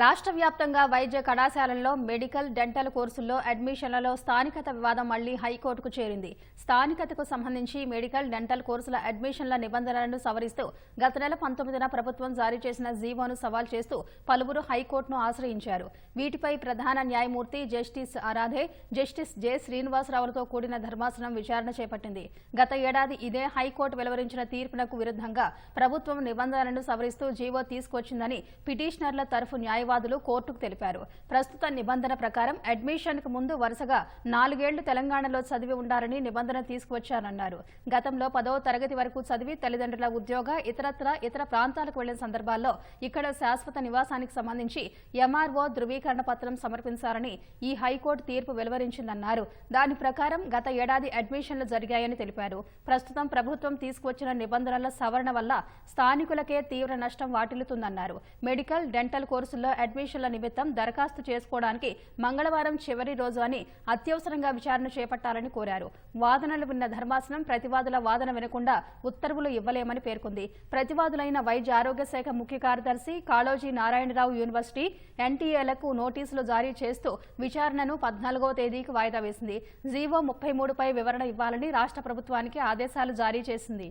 రాష్ట్ర వ్యాప్తంగా వైద్య కళాశాలల్లో మెడికల్ డెంటల్ కోర్సుల్లో అడ్మిషన్లలో స్థానికత వివాదం మళ్ళీ హైకోర్టుకు చేరింది. స్థానికతకు సంబంధించి మెడికల్ డెంటల్ కోర్సుల అడ్మిషన్ల నిబంధనలను సవరిస్తూ గత నెల పంతొమ్మిదిన ప్రభుత్వం జారీ చేసిన జీవోను సవాల్ చేస్తూ పలువురు హైకోర్టును ఆశ్రయించారు. వీటిపై ప్రధాన న్యాయమూర్తి జస్టిస్ ఆరాధే జస్టిస్ జె శ్రీనివాసరావులతో కూడిన ధర్మాసనం విచారణ చేపట్టింది. గత ఏడాది ఇదే హైకోర్టు వెలువరించిన తీర్పునకు విరుద్ధంగా ప్రభుత్వం నిబంధనలను సవరిస్తూ జీవో తీసుకొచ్చిందని పిటిషనర్ల తరఫు న్యాయవాదులు కోర్టుకు తెలిపారు. ప్రస్తుత నిబంధన ప్రకారం అడ్మిషన్కు ముందు వరుసగా నాలుగేళ్ళు తెలంగాణలో చదివి ఉండాలని నిబంధన తీసుకువచ్చారన్నారు గతంలో పదవ తరగతి వరకు చదివి తల్లిదండ్రుల ఉద్యోగ ఇతరత్ర ఇతర ప్రాంతాలకు వెళ్ళిన సందర్భాల్లో ఇక్కడ శాశ్వత నివాసానికి సంబంధించి ఎంఆర్ఓ ధృవీకరణ పత్రం సమర్పించాలని ఈ హైకోర్టు తీర్పు వెలువరించిందన్నారు. దాని ప్రకారం గత ఏడాది అడ్మిషన్లు జరిగాయని తెలిపారు. ప్రస్తుతం ప్రభుత్వం తీసుకువచ్చిన నిబంధనల సవరణ వల్ల స్థానికులకే తీవ్ర నష్టం వాటిల్లుతుందన్నారు. మెడికల్ డెంటల్ కోర్సుల్లో అడ్మిషన్ల నిమిత్తం దరఖాస్తు చేసుకోవడానికి మంగళవారం చివరి రోజు అని అత్యవసరంగా విచారణ చేపట్టాలని కోరారు. వాదనలు విన్న ధర్మాసనం ప్రతివాదుల వాదన వినకుండా ఉత్తర్వులు ఇవ్వలేమని పేర్కొంది. ప్రతివాదులైన వైద్య ఆరోగ్య శాఖ ముఖ్య కార్యదర్శి కాళోజీ నారాయణరావు యూనివర్సిటీ ఎన్టీఏలకు నోటీసులు జారీ చేస్తూ విచారణను పద్నాలుగవ తేదీకి వాయిదా వేసింది. జీవో ముప్పై మూడుపై వివరణ ఇవ్వాలని రాష్ట్ర ప్రభుత్వానికి ఆదేశాలు జారీ చేసింది.